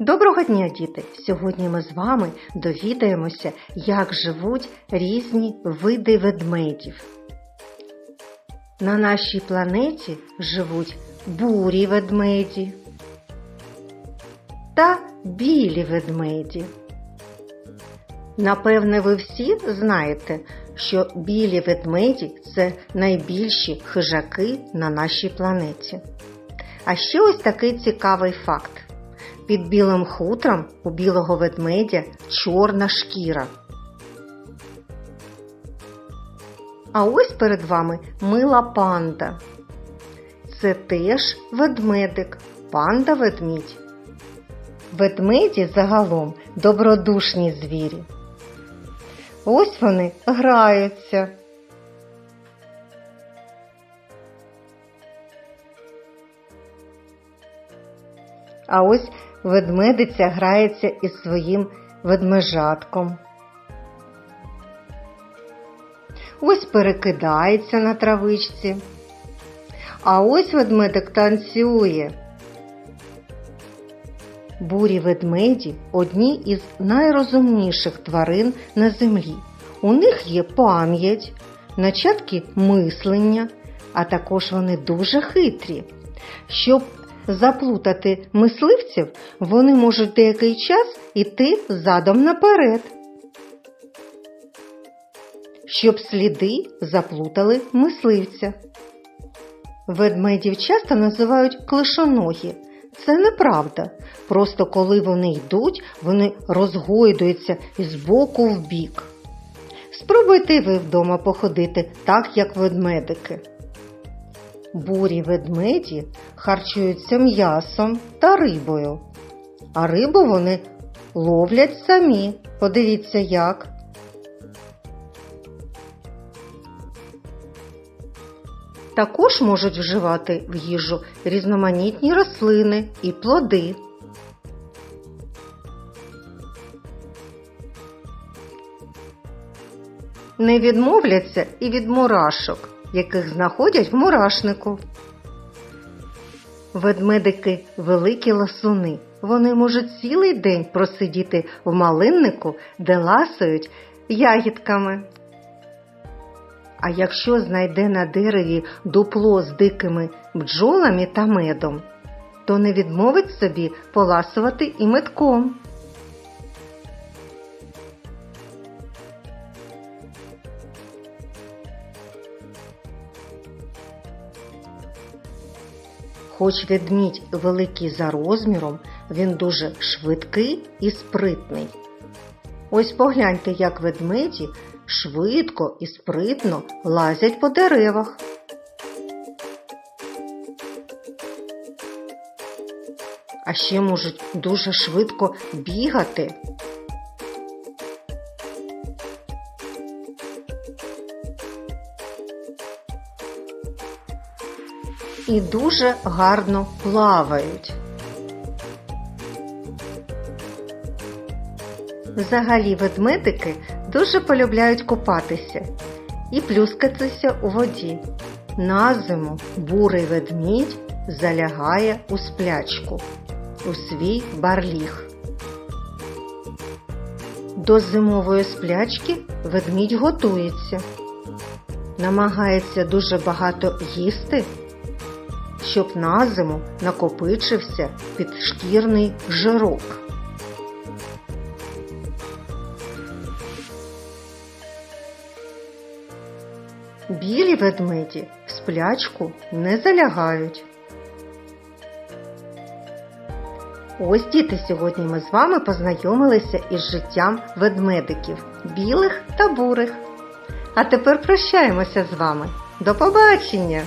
Доброго дня, діти! Сьогодні ми з вами довідаємося, як живуть різні види ведмедів. На нашій планеті живуть бурі ведмеді та білі ведмеді. Напевне, ви всі знаєте, що білі ведмеді це найбільші хижаки на нашій планеті. А ще ось такий цікавий факт. Під білим хутром у білого ведмедя чорна шкіра. А ось перед вами мила панда. Це теж ведмедик, панда ведмідь. Ведмеді загалом добродушні звірі. Ось вони граються. А ось ведмедиця грається із своїм ведмежатком. Ось перекидається на травичці. А ось ведмедик танцює. Бурі ведмеді одні із найрозумніших тварин на землі. У них є пам'ять, начатки мислення, а також вони дуже хитрі. Щоб заплутати мисливців, вони можуть деякий час іти задом наперед. Щоб сліди заплутали мисливця. Ведмедів часто називають клишоногі. Це неправда. Просто коли вони йдуть, вони розгойдуються із боку в бік. Спробуйте ви вдома походити так, як ведмедики. Бурі ведмеді харчуються м'ясом та рибою, а рибу вони ловлять самі. Подивіться як. Також можуть вживати в їжу різноманітні рослини і плоди. Не відмовляться і від мурашок, яких знаходять в мурашнику. Ведмедики великі ласуни. Вони можуть цілий день просидіти в малиннику, де ласують ягідками. А якщо знайде на дереві дупло з дикими бджолами та медом, то не відмовить собі поласувати і метком. Хоч ведмідь великий за розміром, він дуже швидкий і спритний. Ось погляньте, як ведмеді швидко і спритно лазять по деревах. А ще можуть дуже швидко бігати. І дуже гарно плавають. Взагалі ведмедики дуже полюбляють купатися і плюскатися у воді. На зиму бурий ведмідь залягає у сплячку, у свій барліг. До зимової сплячки ведмідь готується, намагається дуже багато їсти, щоб на зиму накопичився підшкірний жирок. Білі ведмеді в сплячку не залягають. Ось діти, сьогодні ми з вами познайомилися із життям ведмедиків білих та бурих. А тепер прощаємося з вами. До побачення!